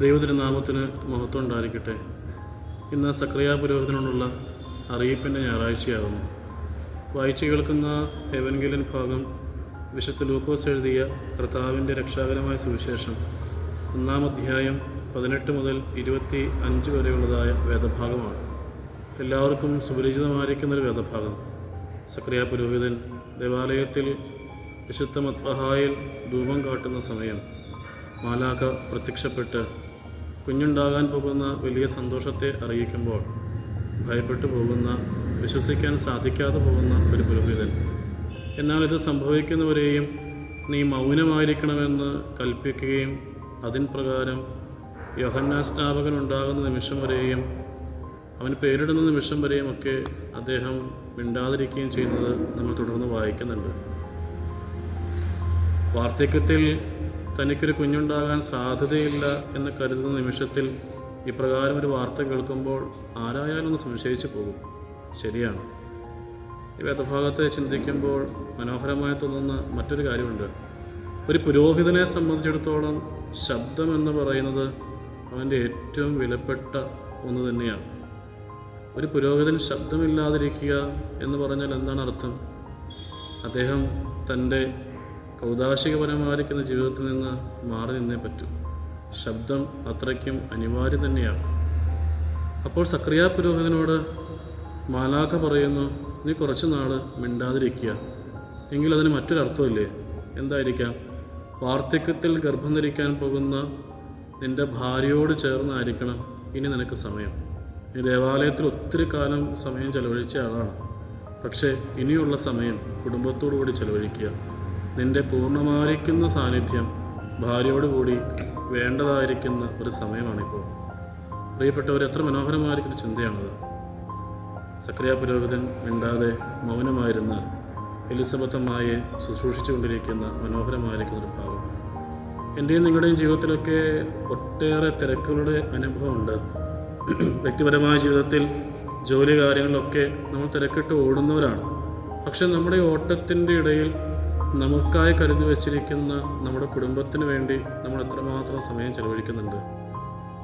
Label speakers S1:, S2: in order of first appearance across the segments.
S1: ദൈവതിരുനാമത്തിന് മഹത്വം ഉണ്ടായിരിക്കട്ടെ. ഇന്ന് സക്രിയ പുരോഹിതനോടുള്ള അറിയിപ്പിന്റെ ഞായറാഴ്ചയാകുന്നു. വായിച്ചു കേൾക്കുന്ന എവൻഗലിൻ ഭാഗം വിശുദ്ധ ലൂക്കോസ് എഴുതിയ കർത്താവിന്റെ രക്ഷാകരമായ സുവിശേഷം ഒന്നാം അധ്യായം പതിനെട്ട് മുതൽ ഇരുപത്തി അഞ്ച് വരെയുള്ളതായ വേദഭാഗമാണ്. എല്ലാവർക്കും സുപരിചിതമായിരിക്കുന്നൊരു വേദഭാഗം. സക്രിയ പുരോഹിതൻ ദേവാലയത്തിൽ വിശുദ്ധ മത്ബഹായിൽ ധൂപം കാട്ടുന്ന സമയം മാലാഖ പ്രത്യക്ഷപ്പെട്ട് കുഞ്ഞുണ്ടാകാൻ പോകുന്ന വലിയ സന്തോഷത്തെ അറിയിക്കുമ്പോൾ ഭയപ്പെട്ടു പോകുന്ന വിശ്വസിക്കാൻ സാധിക്കാതെ പോകുന്ന ഒരു പുരോഹിതൻ. എന്നാൽ ഇത് സംഭവിക്കുന്നവരെയും നീ മൗനമായിരിക്കണമെന്ന് കൽപ്പിക്കുകയും അതിൻ പ്രകാരം യോഹന്നാസ്നാപകൻ ഉണ്ടാകുന്ന നിമിഷം വരെയും അവൻ പേരിടുന്ന നിമിഷം വരെയും ഒക്കെ അദ്ദേഹം മിണ്ടാതിരിക്കുകയും ചെയ്യുന്നത് നമ്മൾ തുടർന്ന് വായിക്കുന്നുണ്ട്. വാർദ്ധക്യത്തിൽ തനിക്കൊരു കുഞ്ഞുണ്ടാകാൻ സാധ്യതയില്ല എന്ന് കരുതുന്ന നിമിഷത്തിൽ ഇപ്രകാരം ഒരു വാർത്ത കേൾക്കുമ്പോൾ ആരായാലും ഒന്ന് സംശയിച്ചു പോകും. ശരിയാണ്. ഈ വേദഭാഗത്തെ ചിന്തിക്കുമ്പോൾ മനോഹരമായി തോന്നുന്ന മറ്റൊരു കാര്യമുണ്ട്. ഒരു പുരോഹിതനെ സംബന്ധിച്ചിടത്തോളം ശബ്ദമെന്ന് പറയുന്നത് അവന്റെ ഏറ്റവും വിലപ്പെട്ട ഒന്ന് തന്നെയാണ്. ഒരു പുരോഹിതൻ ശബ്ദമില്ലാതിരിക്കുക എന്ന് പറഞ്ഞാൽ എന്താണ് അർത്ഥം? അദ്ദേഹം തന്റെ കൗതാശികപരമായിരിക്കുന്ന ജീവിതത്തിൽ നിന്ന് മാറി നിന്നേ പറ്റൂ. ശബ്ദം അത്രയ്ക്കും അനിവാര്യം തന്നെയാണ്. അപ്പോൾ സക്രിയ പുരോഹിതനോട് മാലാഖ പറയുന്നു നീ കുറച്ച് നാൾ മിണ്ടാതിരിക്കുക. എങ്കിൽ അതിന് മറ്റൊരർത്ഥമില്ലേ എന്തായിരിക്കാം? വാർദ്ധക്യത്തിൽ ഗർഭം ധരിക്കാൻ പോകുന്ന നിന്റെ ഭാര്യയോട് ചേർന്നായിരിക്കണം ഇനി നിനക്ക് സമയം. നീ ദേവാലയത്തിൽ ഒത്തിരി കാലം സമയം ചെലവഴിച്ച ആളാണ്. പക്ഷേ ഇനിയുള്ള സമയം കുടുംബത്തോടു കൂടി ചെലവഴിക്കുക. നിന്റെ പൂർണമായിരിക്കുന്ന സാന്നിധ്യം ഭാര്യയോട് കൂടി വേണ്ടതായിരിക്കുന്ന ഒരു സമയമാണിപ്പോൾ. പ്രിയപ്പെട്ടവർ എത്ര മനോഹരമായിരിക്കുന്ന ചിന്തയാണത്. സക്രിയ പുരോഹിതൻ മിണ്ടാതെ മൗനമായിരുന്ന എലിസബത്തമ്മയെ ശുശ്രൂഷിച്ചുകൊണ്ടിരിക്കുന്ന മനോഹരമായിരിക്കുന്ന ഒരു ഭാവം എന്റെയും നിങ്ങളുടെയും ജീവിതത്തിലൊക്കെ ഒട്ടേറെ തിരക്കുകളുടെ അനുഭവമുണ്ട്. വ്യക്തിപരമായ ജീവിതത്തിൽ ജോലി കാര്യങ്ങളിലൊക്കെ നമ്മൾ തിരക്കിട്ട് ഓടുന്നവരാണ്. പക്ഷെ നമ്മുടെ ഓട്ടത്തിന്റെ ഇടയിൽ നമുക്കായി കരുതി വച്ചിരിക്കുന്ന നമ്മുടെ കുടുംബത്തിന് വേണ്ടി നമ്മൾ എത്രമാത്രം സമയം ചെലവഴിക്കുന്നുണ്ട്?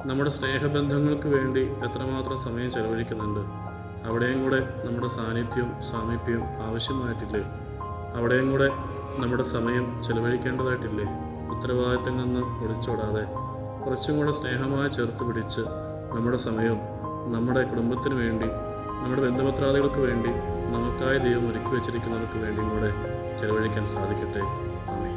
S1: നമ്മുടെ സ്നേഹബന്ധങ്ങൾക്ക് വേണ്ടി എത്രമാത്രം സമയം ചെലവഴിക്കുന്നുണ്ട്? അവിടെയും കൂടെ നമ്മുടെ സാന്നിധ്യവും സാമീപ്യവും ആവശ്യമായിട്ടില്ലേ? അവിടെയും കൂടെ നമ്മുടെ സമയം ചെലവഴിക്കേണ്ടതായിട്ടില്ലേ? ഉത്തരവാദിത്തങ്ങളിൽ നിന്ന് ഒളിച്ചോടാതെ കുറച്ചും കൂടെ സ്നേഹമായി ചേർത്ത് പിടിച്ച് നമ്മുടെ സമയവും നമ്മുടെ കുടുംബത്തിന് വേണ്ടി നമ്മുടെ ബന്ധുപത്രാദികൾക്ക് വേണ്ടി നമുക്കായ ദൈവം ഒരുക്കി വെച്ചിരിക്കുന്നവർക്ക് വേണ്ടിയും കൂടെ ചെലവഴിക്കാൻ സാധിക്കട്ടെ. ആമേ